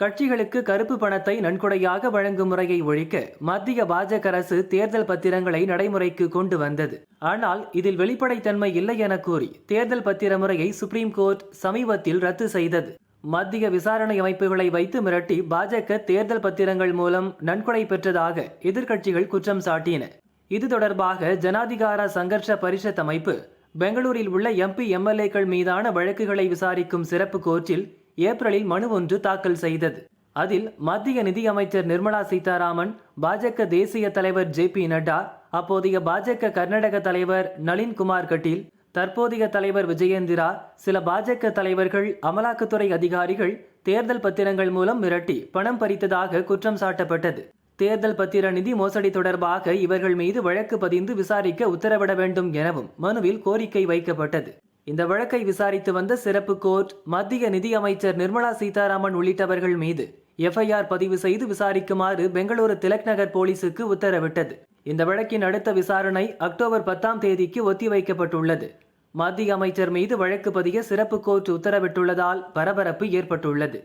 கட்சிகளுக்கு கருப்பு பணத்தை நன்கொடையாக வழங்கும் முறையை ஒழிக்க மத்திய பாஜக அரசு தேர்தல் பத்திரங்களை நடைமுறைக்கு கொண்டு வந்தது. ஆனால் இதில் வெளிப்படைத்தன்மை இல்லை என கூறி தேர்தல் பத்திர முறையை சுப்ரீம் கோர்ட் சமீபத்தில் ரத்து செய்தது. மத்திய விசாரணை அமைப்புகளை வைத்து மிரட்டி பாஜக தேர்தல் பத்திரங்கள் மூலம் நன்கொடை பெற்றதாக எதிர்க்கட்சிகள் குற்றம் சாட்டின. இது தொடர்பாக ஜனாதிகார சங்கர்ஷ பரிஷத் அமைப்பு பெங்களூரில் உள்ள எம்பி எம்எல்ஏக்கள் மீதான வழக்குகளை விசாரிக்கும் சிறப்பு கோர்ட்டில் ஏப்ரலில் மனு ஒன்று தாக்கல் செய்தது. அதில் மத்திய நிதியமைச்சர் நிர்மலா சீதாராமன் பாஜக தேசிய தலைவர் ஜே பி நட்டா அப்போதைய பாஜக கர்நாடக தலைவர் நளின் குமார் கட்டீல் தற்போதைய தலைவர் விஜயேந்திரா சில பாஜக தலைவர்கள் அமலாக்கத்துறை அதிகாரிகள் தேர்தல் பத்திரங்கள் மூலம் மிரட்டி பணம் பறித்ததாக குற்றம் சாட்டப்பட்டது. தேர்தல் பத்திர நிதி மோசடி தொடர்பாக இவர்கள் மீது வழக்கு பதிந்து விசாரிக்க உத்தரவிட வேண்டும் எனவும் மனுவில் கோரிக்கை வைக்கப்பட்டது. இந்த வழக்கை விசாரித்து வந்த சிறப்பு கோர்ட் மத்திய நிதியமைச்சர் நிர்மலா சீதாராமன் உள்ளிட்டவர்கள் மீது எஃப்ஐஆர் பதிவு செய்து விசாரிக்குமாறு பெங்களூரு திலக் நகர் போலீசுக்கு உத்தரவிட்டது. இந்த வழக்கின் அடுத்த விசாரணை அக்டோபர் பத்தாம் தேதிக்கு ஒத்திவைக்கப்பட்டுள்ளது. மத்திய அமைச்சர் மீது வழக்கு பதிய சிறப்பு கோர்ட் உத்தரவிட்டுள்ளதால் பரபரப்பு ஏற்பட்டுள்ளது.